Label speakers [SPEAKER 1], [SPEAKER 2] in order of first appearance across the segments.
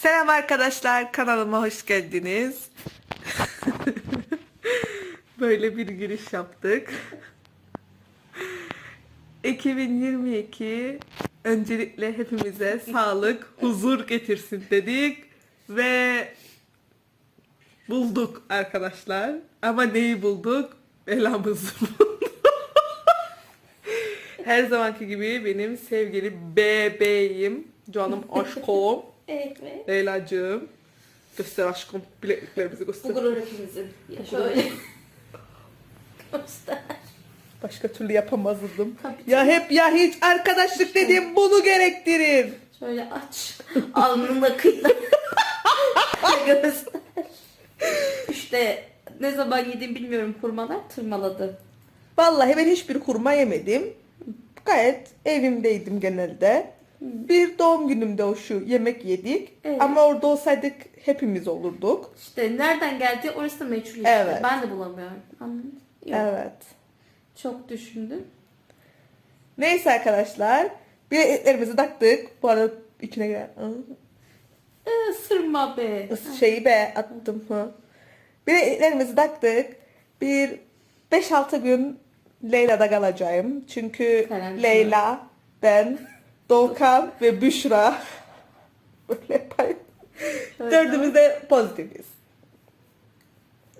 [SPEAKER 1] Selam arkadaşlar, kanalıma hoş geldiniz. Böyle bir giriş yaptık. 2022 öncelikle hepimize sağlık, huzur getirsin dedik ve bulduk arkadaşlar. Ama neyi bulduk? Belamızı bulduk. Her zamanki gibi benim sevgili bebeğim, canım aşkım.
[SPEAKER 2] Evet.
[SPEAKER 1] Leyla'cığım. Göster aşkım. Bilekliklerimizi göster.
[SPEAKER 2] Bu gurur hepimizin. Ya şöyle. Göster.
[SPEAKER 1] Başka türlü yapamazdım.
[SPEAKER 2] Tabii
[SPEAKER 1] Ya hep ya hiç arkadaşlık dediğim bunu gerektirir.
[SPEAKER 2] Şöyle aç. Alnında kıyla. göster. İşte ne zaman yedim bilmiyorum kurmalar tırmaladı.
[SPEAKER 1] Vallahi ben hiçbir hurma yemedim. Gayet evimdeydim genelde. Bir doğum günümde o şu yemek yedik.
[SPEAKER 2] Evet.
[SPEAKER 1] Ama orada olsaydık hepimiz olurduk.
[SPEAKER 2] İşte nereden geldi orası da meçhul işte.
[SPEAKER 1] Evet.
[SPEAKER 2] Ben de bulamıyorum. Anladın? Yok.
[SPEAKER 1] Evet.
[SPEAKER 2] Çok düşündüm.
[SPEAKER 1] Neyse arkadaşlar. Bilekliklerimizi taktık. Bu arada içine giren.
[SPEAKER 2] Ee, sırma be.
[SPEAKER 1] şeyi be attım hı. Bilekliklerimizi taktık. Bir 5-6 gün Leyla'da kalacağım. Çünkü
[SPEAKER 2] Karantina.
[SPEAKER 1] Leyla, ben, Doğukan ve Büşra böyle.
[SPEAKER 2] Şöyle.
[SPEAKER 1] Dördümüz de pozitifiz.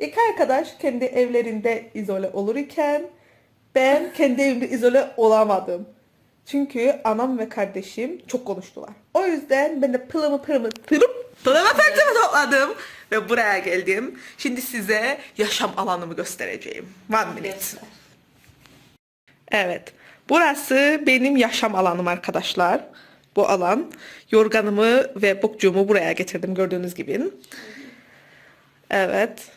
[SPEAKER 1] İki arkadaş kendi evlerinde izole olur iken ben kendi evimde izole olamadım. Çünkü anam ve kardeşim çok konuştular. O yüzden ben de pılımı pırımı pırıp pılımı pırtımı topladım ve buraya geldim. Şimdi size yaşam alanımı göstereceğim. One minute. Evet. Burası benim yaşam alanım arkadaşlar. Bu alan. Yorganımı ve bukcuğumu buraya getirdim gördüğünüz gibi. Evet.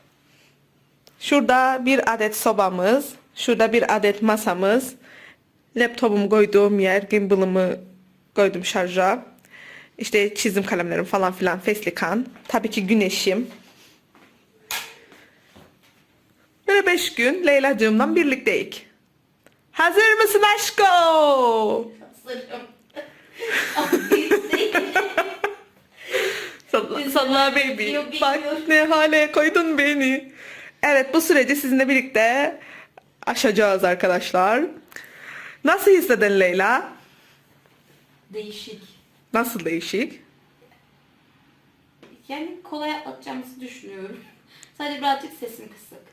[SPEAKER 1] Şurada bir adet sobamız. Şurada bir adet masamız. Laptopumu koyduğum yer. Gimbal'ımı koydum şarja. İşte çizim kalemlerim falan filan. Feslikan. Tabii ki güneşim. Böyle beş gün Leyla'cığımla birlikteyik. Hazır mısın aşko?
[SPEAKER 2] Hazırım.
[SPEAKER 1] Salla, salla baby. Bak ne hale koydun beni. Evet bu süreci sizinle birlikte aşacağız arkadaşlar. Nasıl hissedin Leyla?
[SPEAKER 2] Değişik.
[SPEAKER 1] Nasıl değişik?
[SPEAKER 2] Yani kolay atlatacağımızı düşünüyorum. Sadece birazcık sesim kısık.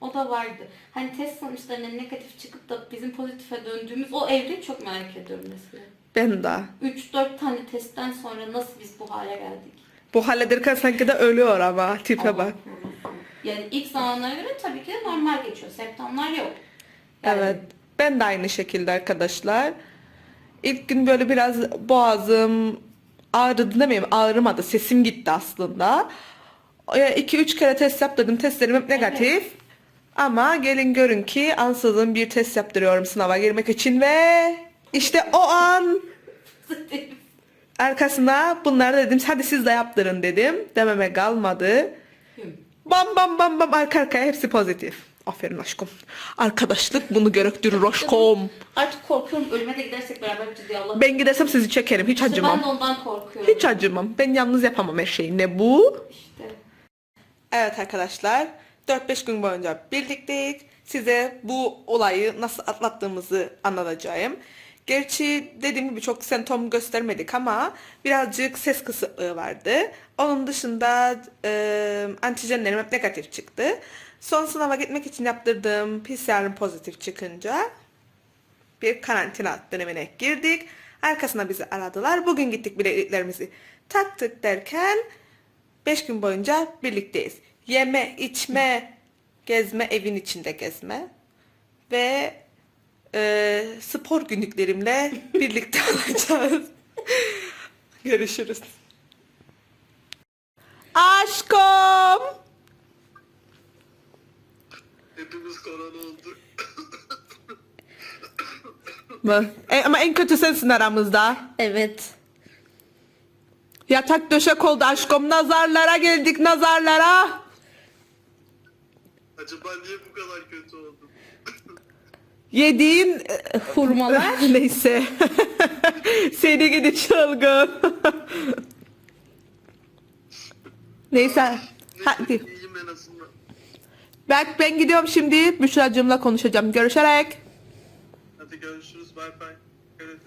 [SPEAKER 2] O da vardı. Hani test sonuçlarına negatif çıkıp da bizim pozitife döndüğümüz o evreyi çok merak ediyorum mesela.
[SPEAKER 1] Ben de.
[SPEAKER 2] 3-4 tane testten sonra nasıl biz bu hale geldik?
[SPEAKER 1] Bu hallederken sanki de ölüyor ama tipe
[SPEAKER 2] Allah
[SPEAKER 1] bak.
[SPEAKER 2] Yani ilk zamanlara göre tabii ki de normal geçiyor. Septomlar yok. Yani
[SPEAKER 1] Evet. Ben de aynı şekilde arkadaşlar. İlk gün böyle biraz boğazım ağrıdı demeyeyim ağrımadı. Sesim gitti aslında. 2-3 kere test yaptırdım. Testlerim hep negatif. Ama gelin görün ki ansızın bir test yaptırıyorum sınava girmek için ve işte o an arkasına bunları dedim hadi siz de yaptırın dedim. Dememe kalmadı. Bam bam bam bam arka arkaya hepsi pozitif. Aferin aşkım. Arkadaşlık bunu gerektirir aşkım.
[SPEAKER 2] Artık korkuyorum ölüme de gidersek beraber ciddi Allah.
[SPEAKER 1] Ben gidersem sizi çekerim. Hiç
[SPEAKER 2] İşte ben
[SPEAKER 1] acımam.
[SPEAKER 2] de ondan korkuyorum.
[SPEAKER 1] Hiç acımam. Ben yalnız yapamam her şeyi. Ne bu?
[SPEAKER 2] İşte.
[SPEAKER 1] Evet arkadaşlar. 4-5 gün boyunca birlikteyiz. Size bu olayı nasıl atlattığımızı anlatacağım. Gerçi dediğim gibi çok semptom göstermedik ama birazcık ses kısıklığı vardı. Onun dışında e, antijenlerim hep negatif çıktı. Son sınava gitmek için yaptırdığım PCR'ım pozitif çıkınca bir karantina dönemine girdik. Arkasına bizi aradılar. Bugün gittik bilekliklerimizi taktık derken 5 gün boyunca birlikteyiz. Yeme, içme, gezme, evin içinde gezme ve e, spor günlüklerimle birlikte olacağız. Görüşürüz. Aşkım.
[SPEAKER 3] Hepimiz korona olduk.
[SPEAKER 1] Bak, e, ama en kötü sensin aramızda.
[SPEAKER 2] Evet.
[SPEAKER 1] Yatak döşek oldu aşkım. Nazarlara geldik nazarlara.
[SPEAKER 3] Acaba niye bu kadar kötü oldum?
[SPEAKER 1] Yediğin e,
[SPEAKER 2] Hurmalar.
[SPEAKER 1] neyse. Seni gidi çılgın. Neyse. Hadi.
[SPEAKER 3] İyiyim en azından.
[SPEAKER 1] Ben, ben gidiyorum şimdi. Büşra'cığımla konuşacağım. Görüşerek.
[SPEAKER 3] Hadi görüşürüz. Bay bay. Dikkat edin.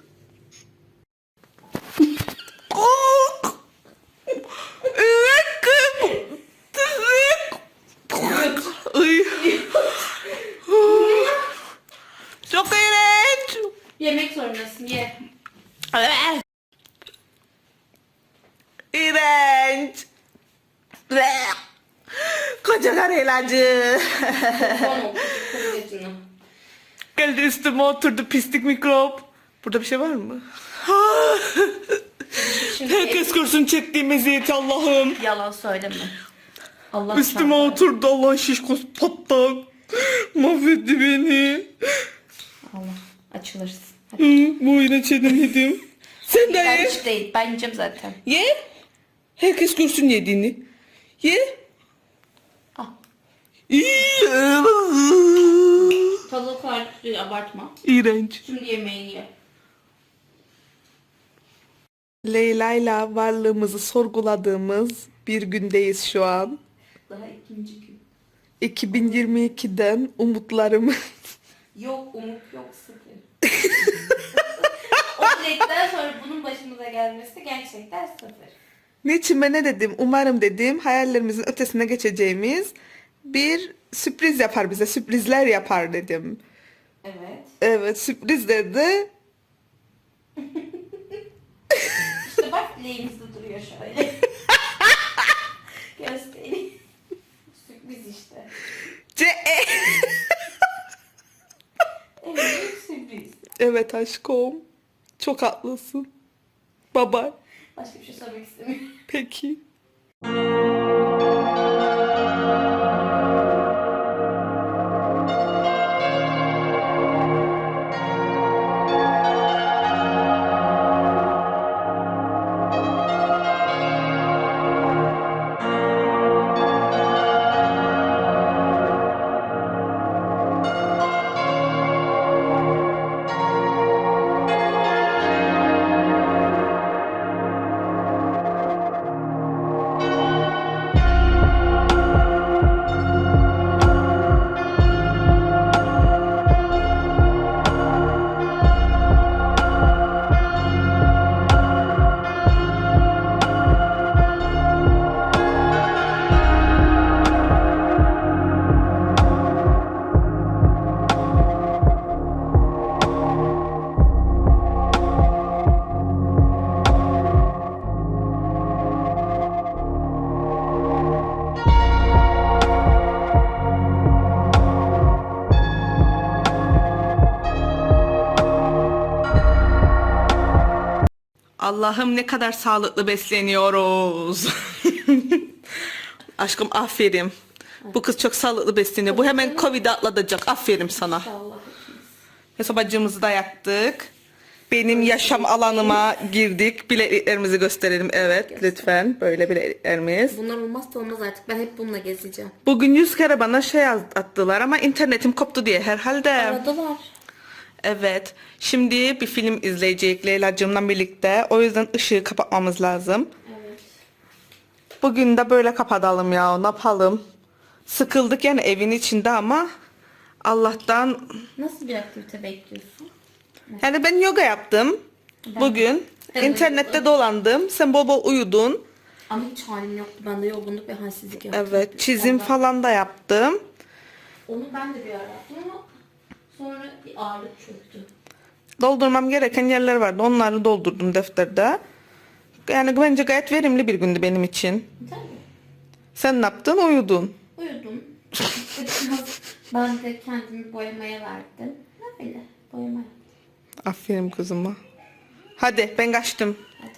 [SPEAKER 1] Ay. Çok iğrenç.
[SPEAKER 2] Yemek zorundasın ye.
[SPEAKER 1] Evet. İğrenç. Koca karı ilacı.
[SPEAKER 2] Son oldu. Kırıcını.
[SPEAKER 1] Geldi üstüme oturdu pislik mikrop. Burada bir şey var mı?
[SPEAKER 2] Şimdi
[SPEAKER 1] Herkes görsün çektiğim eziyeti Allah'ım.
[SPEAKER 2] yalan söyleme. Allah
[SPEAKER 1] Üstüme
[SPEAKER 2] çarpar.
[SPEAKER 1] oturdu Allah şişkos patlak. Mahvetti beni.
[SPEAKER 2] Allah açılırsın.
[SPEAKER 1] Hı, bu iğrenç yedim. Sen de
[SPEAKER 2] Ben
[SPEAKER 1] ye.
[SPEAKER 2] hiç değil. Ben yiyeceğim zaten.
[SPEAKER 1] Ye. Herkes görsün yediğini. Ye.
[SPEAKER 2] Al.
[SPEAKER 1] İyi.
[SPEAKER 2] Tadı değil, abartma.
[SPEAKER 1] İğrenç.
[SPEAKER 2] Şimdi yemeğini ye.
[SPEAKER 1] Leyla'yla varlığımızı sorguladığımız bir gündeyiz şu an.
[SPEAKER 2] Daha ikinci gün.
[SPEAKER 1] 2022'den umutlarımı
[SPEAKER 2] Yok umut yok sıfır. O dilekten sonra bunun başımıza gelmesi gerçekten sıfır.
[SPEAKER 1] Niçin ben ne dedim? Umarım dedim hayallerimizin ötesine geçeceğimiz bir sürpriz yapar bize. Sürprizler yapar dedim.
[SPEAKER 2] Evet.
[SPEAKER 1] Evet sürprizler de
[SPEAKER 2] İşte bak dileğimiz de duruyor şöyle. Göstereyim. Sürpriz işte.
[SPEAKER 1] C
[SPEAKER 2] Evet sürpriz.
[SPEAKER 1] Evet aşkım. Çok haklısın. Baba.
[SPEAKER 2] Başka bir şey söylemek istemiyorum.
[SPEAKER 1] Peki. Allah'ım ne kadar sağlıklı besleniyoruz. Aşkım aferin. Bu kız çok sağlıklı besleniyor. Bu hemen Covid'i atlatacak. Aferin sana.
[SPEAKER 2] İnşallah.
[SPEAKER 1] Hesabacımızı da yaktık. Benim yaşam alanıma girdik. Bilekliklerimizi gösterelim. Evet lütfen. Böyle bilekliklerimiz.
[SPEAKER 2] Bunlar olmazsa olmaz artık. Ben hep bununla gezeceğim.
[SPEAKER 1] Bugün yüz kere bana şey yaz- attılar ama internetim koptu diye herhalde.
[SPEAKER 2] Arada var.
[SPEAKER 1] Evet. Şimdi bir film izleyecek Leyla'cığımla birlikte. O yüzden ışığı kapatmamız lazım.
[SPEAKER 2] Evet.
[SPEAKER 1] Bugün de böyle kapatalım ya. Ne yapalım? Sıkıldık yani evin içinde ama Allah'tan
[SPEAKER 2] Nasıl bir aktivite bekliyorsun?
[SPEAKER 1] yani ben yoga yaptım.
[SPEAKER 2] Ben-
[SPEAKER 1] Bugün
[SPEAKER 2] Evet,
[SPEAKER 1] internette dolandım. Sen bol bol uyudun.
[SPEAKER 2] Ama hiç halim yoktu. Ben de yorgunluk ve halsizlik yaptım.
[SPEAKER 1] Evet, çizim
[SPEAKER 2] Ondan-
[SPEAKER 1] falan da yaptım.
[SPEAKER 2] Onu ben de bir ara yaptım ama sonra bir ağırlık çöktü.
[SPEAKER 1] Doldurmam gereken yerler vardı. Onları doldurdum defterde. Yani bence gayet verimli bir gündü benim için.
[SPEAKER 2] Tabii.
[SPEAKER 1] Sen ne yaptın? Uyudun.
[SPEAKER 2] Uyudum. Biraz ben de kendimi boyamaya verdim. Öyle boyamaya.
[SPEAKER 1] Aferin kızıma. Hadi ben kaçtım.
[SPEAKER 2] Hadi.